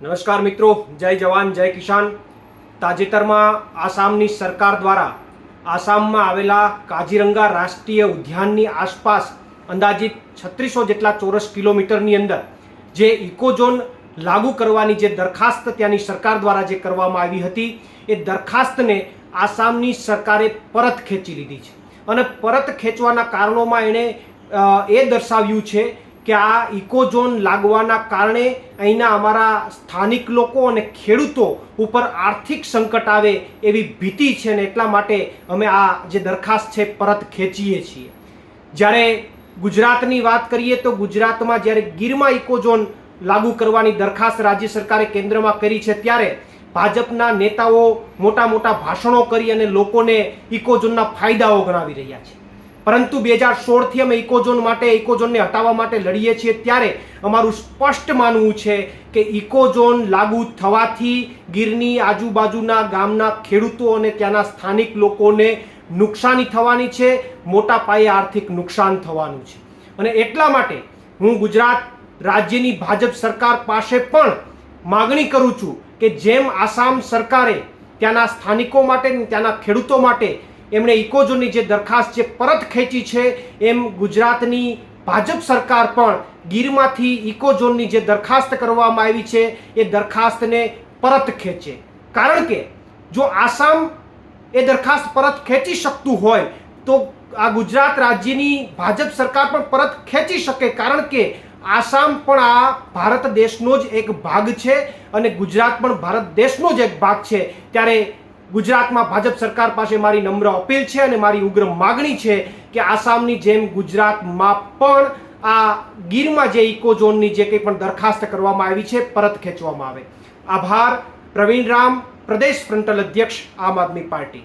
નમસ્કાર મિત્રો, જય જવાન, જય કિસાન. તાજેતરમાં આસામની સરકાર દ્વારા આસામમાં આવેલા કાજીરંગા રાષ્ટ્રીય ઉદ્યાનની આસપાસ અંદાજિત છત્રીસો જેટલા ચોરસ કિલોમીટરની અંદર જે ઇકોઝોન લાગુ કરવાની જે દરખાસ્ત ત્યાંની સરકાર દ્વારા જે કરવામાં આવી હતી, એ દરખાસ્તને આસામની સરકારે પરત ખેંચી લીધી છે. અને પરત ખેંચવાના કારણોમાં એણે એ દર્શાવ્યું છે કે આ ઇકોઝોન લાગવાના કારણે અહીંના અમારા સ્થાનિક લોકો અને ખેડૂતો ઉપર આર્થિક સંકટ આવે એવી ભીતિ છે ને એટલા માટે અમે આ જે દરખાસ્ત છે પરત ખેંચીએ છીએ. જ્યારે ગુજરાતની વાત કરીએ તો ગુજરાતમાં જ્યારે ગીરમાં ઇકોઝોન લાગુ કરવાની દરખાસ્ત રાજ્ય સરકારે કેન્દ્રમાં કરી છે, ત્યારે ભાજપના નેતાઓ મોટા મોટા ભાષણો કરી અને લોકોને ઇકોઝોનના ફાયદાઓ ગણાવી રહ્યા છે. પરંતુ બે હજાર સોળથી અમે ઇકોઝોન માટે, ઇકોઝોનને હટાવવા માટે લડીએ છીએ ત્યારે અમારું સ્પષ્ટ માનવું છે કે ઇકોઝોન લાગુ થવાથી ગીરની આજુબાજુના ગામના ખેડૂતો અને ત્યાંના સ્થાનિક લોકોને નુકસાની થવાની છે, મોટા પાયે આર્થિક નુકસાન થવાનું છે. અને એટલા માટે હું ગુજરાત રાજ્યની ભાજપ સરકાર પાસે પણ માગણી કરું છું કે જેમ આસામ સરકારે ત્યાંના સ્થાનિકો માટે ત્યાંના ખેડૂતો માટે એમણે ઇકોઝોનની જે દરખાસ્ત છે પરત ખેંચી છે, એમ ગુજરાતની ભાજપ સરકાર પણ ગીરમાંથી ઇકોઝોનની જે દરખાસ્ત કરવામાં આવી છે, એ દરખાસ્તને પરત ખેંચે. કારણ કે જો આસામ એ દરખાસ્ત પરત ખેંચી શકતું હોય, તો આ ગુજરાત રાજ્યની ભાજપ સરકાર પણ પરત ખેંચી શકે. કારણ કે આસામ પણ આ ભારત દેશનો જ એક ભાગ છે અને ગુજરાત પણ ભારત દેશનો જ એક ભાગ છે. ત્યારે ગુજરાતમાં ભાજપ સરકાર પાસે મારી નમ્ર અપીલ છે અને મારી ઉગ્ર માગણી છે કે આસામની જેમ ગુજરાતમાં પણ આ ગીરમાં જે ઇકોઝોનની જે કંઈ પણ દરખાસ્ત કરવામાં આવી છે, પરત ખેંચવામાં આવે. આભાર. પ્રવીણ રામ, પ્રદેશ ફ્રન્ટલ અધ્યક્ષ, આમ આદમી પાર્ટી.